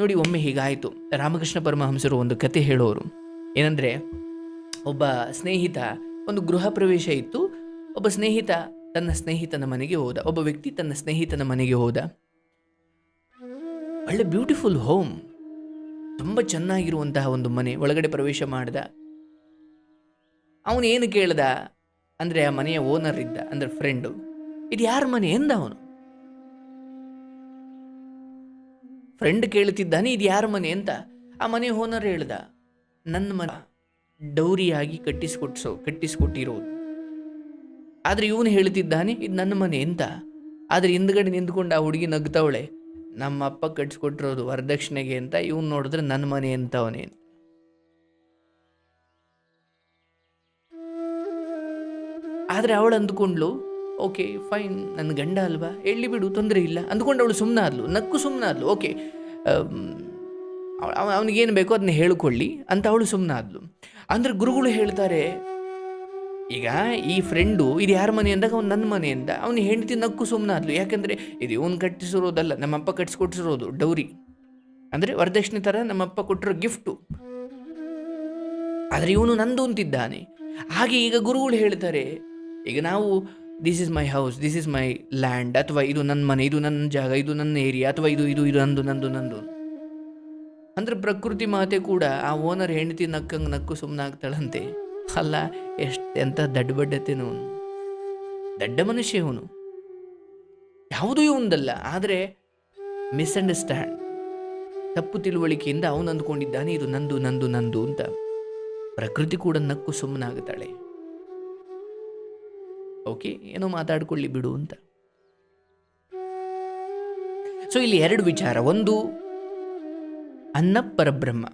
ನೋಡಿ, ಒಮ್ಮೆ ಹೀಗಾಯಿತು. ರಾಮಕೃಷ್ಣ ಪರಮಹಂಸರು ಒಂದು ಕತೆ ಹೇಳೋರು. ಏನಂದರೆ, ಒಬ್ಬ ಸ್ನೇಹಿತ, ಒಂದು ಗೃಹ ಪ್ರವೇಶ ಇತ್ತು. ಒಬ್ಬ ಸ್ನೇಹಿತ ತನ್ನ ಸ್ನೇಹಿತನ ಮನೆಗೆ ಹೋದ. ಒಬ್ಬ ವ್ಯಕ್ತಿ ತನ್ನ ಸ್ನೇಹಿತನ ಮನೆಗೆ ಹೋದ. ಒಳ್ಳೆ ಬ್ಯೂಟಿಫುಲ್ ಹೋಮ್. ತುಂಬ ಚೆನ್ನಾಗಿರುವಂತಹ ಒಂದು ಮನೆ. ಒಳಗಡೆ ಪ್ರವೇಶ ಮಾಡ್ದ. ಅವನು ಏನು ಕೇಳ್ದ? ಅಂದರೆ ಆ ಮನೆಯ ಓನರ್ ಇದ್ದ, ಅಂದರೆ ಫ್ರೆಂಡು ಇದು ಯಾರ ಮನೆ ಎಂದ ಅವನು? ಫ್ರೆಂಡ್ ಕೇಳ್ತಿದ್ದಾನೆ ಇದು ಯಾರ ಮನೆ? ಅಂತ ಆ ಮನೆ ಓನರ್ ಹೇಳ್ದ ನನ್ನ ಮನೆ ಡೌರಿಯಾಗಿ ಕಟ್ಟಿಸ್ಕೊಟ್ಸೋ ಕಟ್ಟಿಸ್ಕೊಟ್ಟಿರೋದು. ಆದರೆ ಇವನು ಹೇಳ್ತಿದ್ದಾನೆ, ಇದು ನನ್ನ ಮನೆ ಅಂತ. ಆದರೆ ಹಿಂದ್ಗಡೆ ನಿಂತ್ಕೊಂಡು ಆ ಹುಡುಗಿ ನಗ್ತಾವಳೆ, ನಮ್ಮ ಅಪ್ಪ ಕಟ್ಸ್ಕೊಟ್ಟಿರೋದು ವರದಕ್ಷಿಣೆಗೆ ಅಂತ, ಇವನು ನೋಡಿದ್ರೆ ನನ್ನ ಮನೆ ಅಂತ ಅವನೇ. ಆದರೆ ಅವಳು ಅಂದ್ಕೊಂಡ್ಲು ಓಕೆ, ಫೈನ್. ನನ್ನ ಗಂಡ ಅಲ್ವಾ? ಎಳ್ಳಿ ಬಿಡು, ತೊಂದರೆ ಇಲ್ಲ. ಅಂದ್ಕೊಂಡು ಅವಳು ಸುಮ್ಮನಾದ್ಲು ನಕ್ಕು ಸುಮ್ಮನಾದ್ಲು ಓಕೆ ಅವನಿಗೇನು ಬೇಕೋ ಅದನ್ನ ಹೇಳ್ಕೊಳ್ಳಿ ಅಂತ ಅವಳು ಸುಮ್ಮನಾದ್ಲು ಅಂದ್ರೆ ಗುರುಗಳು ಹೇಳ್ತಾರೆ, ಈಗ ಈ ಫ್ರೆಂಡು ಇದು ಯಾರ ಮನೆ ಅಂದಾಗ ಅವ್ನು ನನ್ನ ಮನೆ ಅವನು ಹೆಂಡತಿ ನಕ್ಕು ಸುಮ್ಮನಾದ್ಲು ಯಾಕೆಂದರೆ ಇದು ಇವನು ಕಟ್ಟಿಸಿರೋದಲ್ಲ ನಮ್ಮಪ್ಪ ಕಟ್ಟಿಸ್ಕೊಟ್ಟಿರೋದು ಡೌರಿ. ಅಂದರೆ ವರದಕ್ಷಿಣೆ ಥರ ನಮ್ಮಪ್ಪ ಕೊಟ್ಟಿರೋ ಗಿಫ್ಟು ಆದರೆ ಇವನು ನಂದು ಅಂತಿದ್ದಾನೆ. ಹಾಗೆ ಈಗ ಗುರುಗಳು ಹೇಳ್ತಾರೆ, ಈಗ ನಾವು this is my house this is my land ಅಥವಾ ಇದು ನನ್ನ ಮನೆ, ಇದು ನನ್ನ ಜಾಗ, ಇದು ನನ್ನ ಏರಿಯಾ ಅಥವಾ ಇದು ಇದು ಇದು ನಂದು ನಂದು ನಂದು. ಅಂದ್ರೆ ಪ್ರಕೃತಿ ಮಾತೆ ಕೂಡ ಆ ಓನರ್ ಹೆಂಡತಿ ನಕ್ಕಂಗೆ ನಕ್ಕು ಸುಮ್ಮನಾಗ್ತಾಳಂತೆ ಅಲ್ಲ ಎಷ್ಟೆಂತ ದಡ್ಡ ಬಡ್ಡತೇನು ಅವನು? ದಡ್ಡ ಮನುಷ್ಯ ಇವನು. ಯಾವುದೂ ಇವಂದಲ್ಲ, ಆದರೆ ಮಿಸ್ಅಂಡರ್ಸ್ಟ್ಯಾಂಡ್ ತಪ್ಪು ತಿಳುವಳಿಕೆಯಿಂದ ಅವನು ಅಂದ್ಕೊಂಡಿದ್ದಾನೆ ಇದು ನಂದು ನಂದು ನಂದು ಅಂತ. ಪ್ರಕೃತಿ ಕೂಡ ನಕ್ಕು ಸುಮ್ಮನಾಗುತ್ತಾಳೆ ಓಕೆ, ಏನೋ ಮಾತಾಡ್ಕೊಳ್ಳಿ ಬಿಡು ಅಂತ. ಸೊ ಇಲ್ಲಿ ಎರಡು ವಿಚಾರ. ಒಂದು, ಅನ್ನ ಪರಬ್ರಹ್ಮ.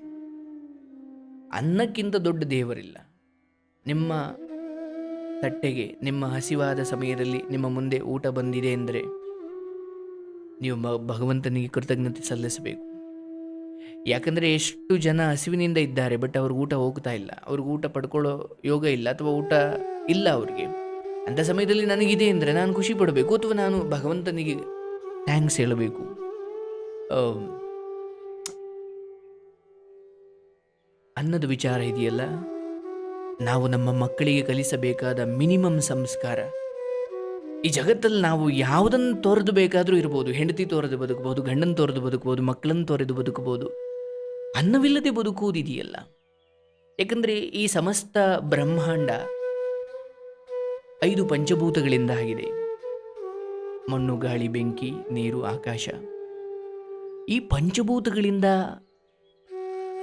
ಅನ್ನಕ್ಕಿಂತ ದೊಡ್ಡ ದೇವರಿಲ್ಲ. ನಿಮ್ಮ ತಟ್ಟೆಗೆ, ನಿಮ್ಮ ಹಸಿವಾದ ಸಮಯದಲ್ಲಿ ನಿಮ್ಮ ಮುಂದೆ ಊಟ ಬಂದಿದೆ ಎಂದರೆ ನೀವು ಭಗವಂತನಿಗೆ ಕೃತಜ್ಞತೆ ಸಲ್ಲಿಸಬೇಕು. ಯಾಕಂದರೆ ಎಷ್ಟು ಜನ ಹಸಿವಿನಿಂದ ಇದ್ದಾರೆ, ಬಟ್ ಅವ್ರಿಗೆ ಊಟ ಹೋಗ್ತಾ ಇಲ್ಲ. ಅವ್ರಿಗೆ ಊಟ ಪಡ್ಕೊಳ್ಳೋ ಯೋಗ ಇಲ್ಲ, ಅಥವಾ ಊಟ ಇಲ್ಲ ಅವ್ರಿಗೆ. ಅಂಥ ಸಮಯದಲ್ಲಿ ನನಗಿದೆ ಅಂದರೆ ನಾನು ಖುಷಿ ಪಡಬೇಕು ಅಥವಾ ನಾನು ಭಗವಂತನಿಗೆ ಥ್ಯಾಂಕ್ಸ್ ಹೇಳಬೇಕು. ಅನ್ನದ ವಿಚಾರ ಇದೆಯಲ್ಲ? ನಾವು ನಮ್ಮ ಮಕ್ಕಳಿಗೆ ಕಲಿಸಬೇಕಾದ ಮಿನಿಮಮ್ ಸಂಸ್ಕಾರ. ಈ ಜಗತ್ತಲ್ಲಿ ನಾವು ಯಾವುದನ್ನು ತೊರೆದು ಬೇಕಾದರೂ ಇರ್ಬೋದು, ಹೆಂಡತಿ ತೊರೆದು ಬದುಕಬಹುದು, ಗಂಡನ ತೊರೆದು ಬದುಕಬಹುದು, ಮಕ್ಕಳನ್ನು ತೊರೆದು ಬದುಕಬಹುದು, ಅನ್ನವಿಲ್ಲದೆ ಬದುಕುವುದಿದೆಯಲ್ಲ ಯಾಕಂದರೆ ಈ ಸಮಸ್ತ ಬ್ರಹ್ಮಾಂಡ ಐದು ಪಂಚಭೂತಗಳಿಂದ ಆಗಿದೆ ಮಣ್ಣು, ಗಾಳಿ, ಬೆಂಕಿ, ನೀರು, ಆಕಾಶ. ಈ ಪಂಚಭೂತಗಳಿಂದ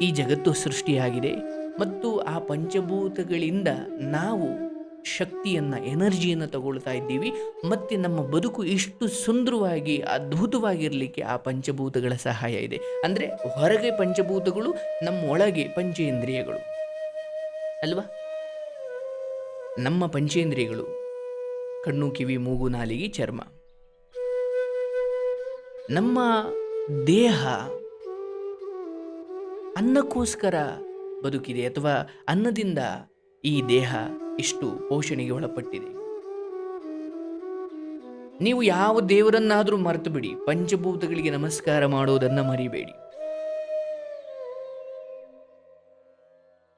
ಈ ಜಗತ್ತು ಸೃಷ್ಟಿಯಾಗಿದೆ ಮತ್ತು ಆ ಪಂಚಭೂತಗಳಿಂದ ನಾವು ಶಕ್ತಿಯನ್ನು, ಎನರ್ಜಿಯನ್ನು ತಗೊಳ್ತಾ ಇದ್ದೀವಿ ಮತ್ತು ನಮ್ಮ ಬದುಕು ಇಷ್ಟು ಸುಂದರವಾಗಿ, ಅದ್ಭುತವಾಗಿರಲಿಕ್ಕೆ ಆ ಪಂಚಭೂತಗಳ ಸಹಾಯ ಇದೆ. ಅಂದರೆ ಹೊರಗೆ ಪಂಚಭೂತಗಳು, ನಮ್ಮೊಳಗೆ ಪಂಚೇಂದ್ರಿಯಗಳು. ಅಲ್ವಾ? ನಮ್ಮ ಪಂಚೇಂದ್ರಿಯಗಳು. ಕಣ್ಣು, ಕಿವಿ, ಮೂಗು, ನಾಲಿಗೆ, ಚರ್ಮ. ನಮ್ಮ ದೇಹ ಅನ್ನಕ್ಕೋಸ್ಕರ ಬದುಕಿದೆ ಅಥವಾ ಅನ್ನದಿಂದ ಈ ದೇಹ ಇಷ್ಟು ಪೋಷಣೆಗೆ ಒಳಪಟ್ಟಿದೆ. ನೀವು ಯಾವ ದೇವರನ್ನಾದರೂ ಮರೆತು ಬಿಡಿ ಪಂಚಭೂತಗಳಿಗೆ ನಮಸ್ಕಾರ ಮಾಡೋದನ್ನು ಮರಿಬೇಡಿ.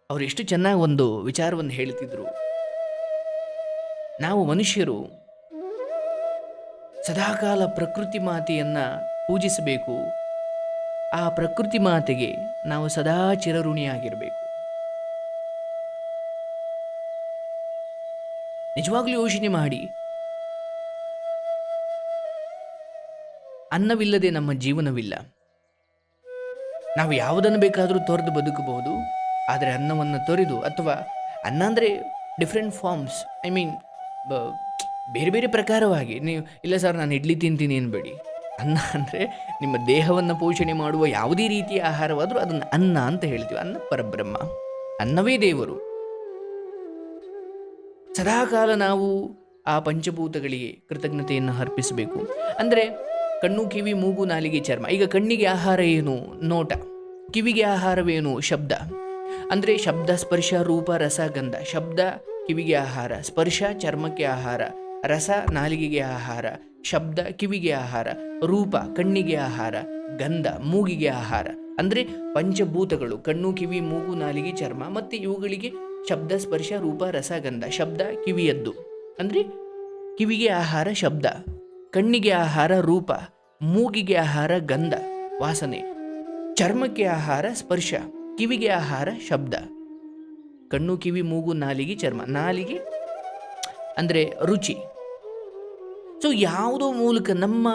ಅವರು ಎಷ್ಟು ಚೆನ್ನಾಗಿ ಒಂದು ವಿಚಾರವನ್ನು ಹೇಳ್ತಿದ್ರು. ನಾವು ಮನುಷ್ಯರು ಸದಾಕಾಲ ಪ್ರಕೃತಿ ಮಾತೆಯನ್ನು ಪೂಜಿಸಬೇಕು. ಆ ಪ್ರಕೃತಿ ಮಾತೆಗೆ ನಾವು ಸದಾ ಚಿರಋಣಿಯಾಗಿರಬೇಕು. ನಿಜವಾಗ್ಲೂ ಯೋಚನೆ ಮಾಡಿ. ಅನ್ನವಿಲ್ಲದೆ ನಮ್ಮ ಜೀವನವಿಲ್ಲ. ನಾವು ಯಾವುದನ್ನು ಬೇಕಾದರೂ ತೊರೆದು ಬದುಕಬಹುದು. ಆದರೆ ಅನ್ನವನ್ನು ತೊರೆದು ಅಥವಾ ಅನ್ನ ಅಂದರೆ ಡಿಫ್ರೆಂಟ್ ಫಾರ್ಮ್ಸ್ ಐ ಮೀನ್ ಬೇರೆ ಬೇರೆ ಪ್ರಕಾರವಾಗಿ. ನೀವು, ಇಲ್ಲ ಸರ್, ನಾನು ಇಡ್ಲಿ ತಿಂತೀನಿ ಅನ್ಬೇಡಿ. ಅನ್ನ ಅಂದರೆ ನಿಮ್ಮ ದೇಹವನ್ನು ಪೋಷಣೆ ಮಾಡುವ ಯಾವುದೇ ರೀತಿಯ ಆಹಾರವಾದರೂ ಅದನ್ನು ಅನ್ನ ಅಂತ ಹೇಳ್ತೀವಿ. ಅನ್ನ ಪರಬ್ರಹ್ಮ. ಅನ್ನವೇ ದೇವರು. ಸದಾಕಾಲ ನಾವು ಆ ಪಂಚಭೂತಗಳಿಗೆ ಕೃತಜ್ಞತೆಯನ್ನು ಅರ್ಪಿಸಬೇಕು. ಅಂದರೆ ಕಣ್ಣು, ಕಿವಿ, ಮೂಗು, ನಾಲಿಗೆ, ಚರ್ಮ. ಈಗ ಕಣ್ಣಿಗೆ ಆಹಾರ ಏನು? ನೋಟ. ಕಿವಿಗೆ ಆಹಾರವೇನು? ಶಬ್ದ. ಅಂದರೆ ಶಬ್ದ, ಸ್ಪರ್ಶ, ರೂಪ, ರಸ, ಗಂಧ. ಶಬ್ದ ಕಿವಿಗೆ ಆಹಾರ, ಸ್ಪರ್ಶ, ಚರ್ಮಕ್ಕೆ ಆಹಾರ, ರಸ, ನಾಲಿಗೆಗೆ ಆಹಾರ, ಶಬ್ದ, ಕಿವಿಗೆ ಆಹಾರ, ರೂಪ, ಕಣ್ಣಿಗೆ ಆಹಾರ, ಗಂಧ, ಮೂಗಿಗೆ ಆಹಾರ. ಅಂದರೆ ಪಂಚಭೂತಗಳು, ಕಣ್ಣು, ಕಿವಿ, ಮೂಗು, ನಾಲಿಗೆ, ಚರ್ಮ ಮತ್ತು ಇವುಗಳಿಗೆ ಶಬ್ದ, ಸ್ಪರ್ಶ, ರೂಪ, ರಸ, ಗಂಧ, ಶಬ್ದ, ಕಿವಿಯದ್ದು. ಅಂದರೆ ಕಿವಿಗೆ ಆಹಾರ, ಶಬ್ದ, ಕಣ್ಣಿಗೆ ಆಹಾರ, ರೂಪ, ಮೂಗಿಗೆ ಆಹಾರ, ಗಂಧ, ವಾಸನೆ, ಚರ್ಮಕ್ಕೆ ಆಹಾರ, ಸ್ಪರ್ಶ, ಕಿವಿಗೆ ಆಹಾರ, ಶಬ್ದ. ಕಣ್ಣು, ಕಿವಿ, ಮೂಗು, ನಾಲಿಗೆ, ಚರ್ಮ. ನಾಲಿಗೆ ಅಂದರೆ ರುಚಿ. ಸೊ ಯಾವುದೋ ಮೂಲಕ ನಮ್ಮ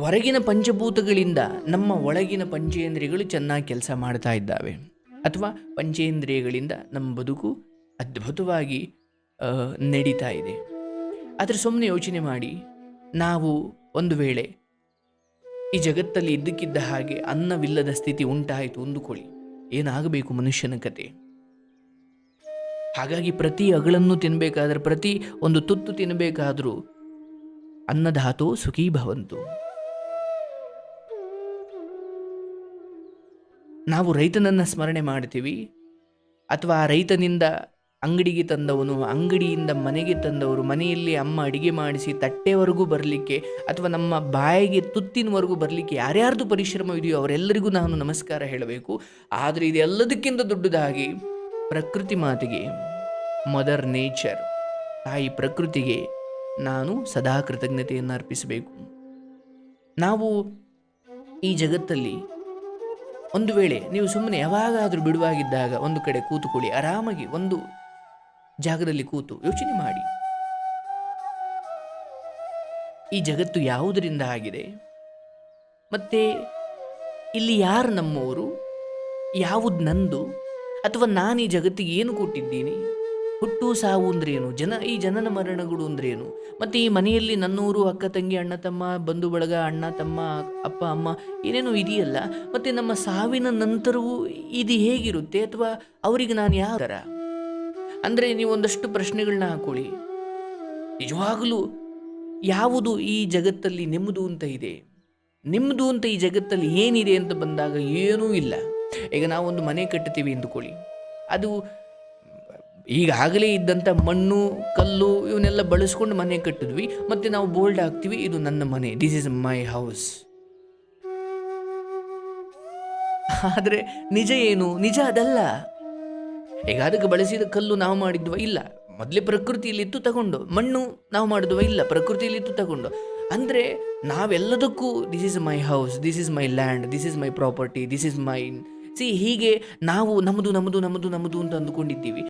ಹೊರಗಿನ ಪಂಚಭೂತಗಳಿಂದ ನಮ್ಮ ಒಳಗಿನ ಪಂಚೇಂದ್ರಿಯಗಳು ಚೆನ್ನಾಗಿ ಕೆಲಸ ಮಾಡ್ತಾ ಇದ್ದಾವೆ. ಅಥವಾ ಪಂಚೇಂದ್ರಿಯಗಳಿಂದ ನಮ್ಮ ಬದುಕು ಅದ್ಭುತವಾಗಿ ನಡೀತಾ ಇದೆ. ಆದರೆ ಸುಮ್ಮನೆ ಯೋಚನೆ ಮಾಡಿ. ನಾವು ಒಂದು ವೇಳೆ ಈ ಜಗತ್ತಲ್ಲಿ ಇದ್ದಕ್ಕಿದ್ದ ಹಾಗೆ ಅನ್ನವಿಲ್ಲದ ಸ್ಥಿತಿ ಉಂಟಾಯಿತು ಅಂದುಕೊಳ್ಳಿ. ಏನಾಗಬೇಕು ಮನುಷ್ಯನ ಕತೆ? ಹಾಗಾಗಿ ಪ್ರತಿ ಅಗಳನ್ನು ತಿನ್ನಬೇಕಾದ್ರೆ ಪ್ರತಿ ಒಂದು ತುತ್ತು ತಿನ್ನಬೇಕಾದರೂ ಅನ್ನಧಾತೋ ಸುಖೀ ಭವಂತು. ನಾವು ರೈತನನ್ನು ಸ್ಮರಣೆ ಮಾಡ್ತೀವಿ, ಅಥವಾ ಆ ರೈತನಿಂದ ಅಂಗಡಿಗೆ ತಂದವನು, ಅಂಗಡಿಯಿಂದ ಮನೆಗೆ ತಂದವರು, ಮನೆಯಲ್ಲಿ ಅಮ್ಮ ಅಡಿಗೆ ಮಾಡಿಸಿ ತಟ್ಟೆವರೆಗೂ ಬರಲಿಕ್ಕೆ ಅಥವಾ ನಮ್ಮ ಬಾಯಿಗೆ ತುತ್ತಿನವರೆಗೂ ಬರಲಿಕ್ಕೆ ಯಾರ್ಯಾರ್ದು ಪರಿಶ್ರಮ ಇದೆಯೋ ಅವರೆಲ್ಲರಿಗೂ ನಾನು ನಮಸ್ಕಾರ ಹೇಳಬೇಕು. ಆದರೆ ಇದೆಲ್ಲದಕ್ಕಿಂತ ದೊಡ್ಡದಾಗಿ ಪ್ರಕೃತಿ ಮಾತಿಗೆ ಮದರ್ ನೇಚರ್ ತಾಯಿ ಪ್ರಕೃತಿಗೆ ನಾನು ಸದಾ ಕೃತಜ್ಞತೆಯನ್ನು ಅರ್ಪಿಸಬೇಕು. ನಾವು ಈ ಜಗತ್ತಲ್ಲಿ ಒಂದು ವೇಳೆ ನೀವು ಸುಮ್ಮನೆ ಯಾವಾಗಾದರೂ ಬಿಡುವಾಗಿದ್ದಾಗ ಒಂದು ಕಡೆ ಕೂತುಕೊಳ್ಳಿ, ಆರಾಮಾಗಿ ಒಂದು ಜಾಗದಲ್ಲಿ ಕೂತು ಯೋಚನೆ ಮಾಡಿ. ಈ ಜಗತ್ತು ಯಾವುದರಿಂದ ಆಗಿದೆ? ಮತ್ತೆ ಇಲ್ಲಿ ಯಾರು ನಮ್ಮವರು ಯಾವುದು ನಂದು? ಅಥವಾ ನಾನು ಈ ಜಗತ್ತಿಗೆ ಏನು ಕೊಟ್ಟಿದ್ದೀನಿ? ಹುಟ್ಟು ಸಾವು ಅಂದ್ರೇನು? ಜನ, ಈ ಜನನ ಮರಣಗಳು ಅಂದ್ರೇನು? ಮತ್ತು ಈ ಮನೆಯಲ್ಲಿ ನನ್ನೂರು ಅಕ್ಕ ತಂಗಿ, ಅಣ್ಣ ತಮ್ಮ, ಬಂಧು ಬಳಗ, ಅಣ್ಣ ತಮ್ಮ, ಅಪ್ಪ, ಅಮ್ಮ ಏನೇನೋ ಇದೆಯಲ್ಲ, ಮತ್ತು ನಮ್ಮ ಸಾವಿನ ನಂತರವೂ ಇದು ಹೇಗಿರುತ್ತೆ? ಅಥವಾ ಅವರಿಗೆ ನಾನು ಯಾವ ಅಂದರೆ ನೀವು ಒಂದಷ್ಟು ಪ್ರಶ್ನೆಗಳನ್ನ ಹಾಕೊಳ್ಳಿ. ನಿಜವಾಗಲೂ ಯಾವುದು ಈ ಜಗತ್ತಲ್ಲಿ ನಿಮ್ಮದು ಅಂತ ಇದೆ? ನಿಮ್ಮದು ಅಂತ ಈ ಜಗತ್ತಲ್ಲಿ ಏನಿದೆ ಅಂತ ಬಂದಾಗ ಏನೂ ಇಲ್ಲ. ಈಗ ನಾವೊಂದು ಮನೆ ಕಟ್ಟುತ್ತೀವಿ ಎಂದುಕೊಳ್ಳಿ. ಅದು ಈಗಾಗಲೇ ಇದ್ದಂಥ ಮಣ್ಣು, ಕಲ್ಲು ಇವನ್ನೆಲ್ಲ ಬಳಸ್ಕೊಂಡು ಮನೆ ಕಟ್ಟಿದ್ವಿ. ಮತ್ತು ನಾವು ಬೋಲ್ಡ್ ಹಾಕ್ತೀವಿ, ಇದು ನನ್ನ ಮನೆ. ದಿಸ್ ಇಸ್ ಮೈ ಹೌಸ್ ಆದರೆ ನಿಜ ಏನು? ನಿಜ ಅದಲ್ಲ. ಈಗ ಅದಕ್ಕೆ ಬಳಸಿದ ಕಲ್ಲು ನಾವು ಮಾಡಿದ್ವ ಇಲ್ಲ. ಮೊದಲೇ ಪ್ರಕೃತಿಯಲ್ಲಿತ್ತು ತಗೊಂಡು, ಮಣ್ಣು ನಾವು ಮಾಡಿದ್ವ ಇಲ್ಲ ಪ್ರಕೃತಿಯಲ್ಲಿತ್ತು ತಗೊಂಡು. ಅಂದರೆ ನಾವೆಲ್ಲದಕ್ಕೂ this is my house this is my land this is my property this is my C ಹೀಗೆ ನಾವು ನಮ್ಮದು ನಮ್ಮದು ನಮ್ಮದು ನಮ್ಮದು ಅಂತ ಅಂದ್ಕೊಂಡಿದ್ದೀವಿ.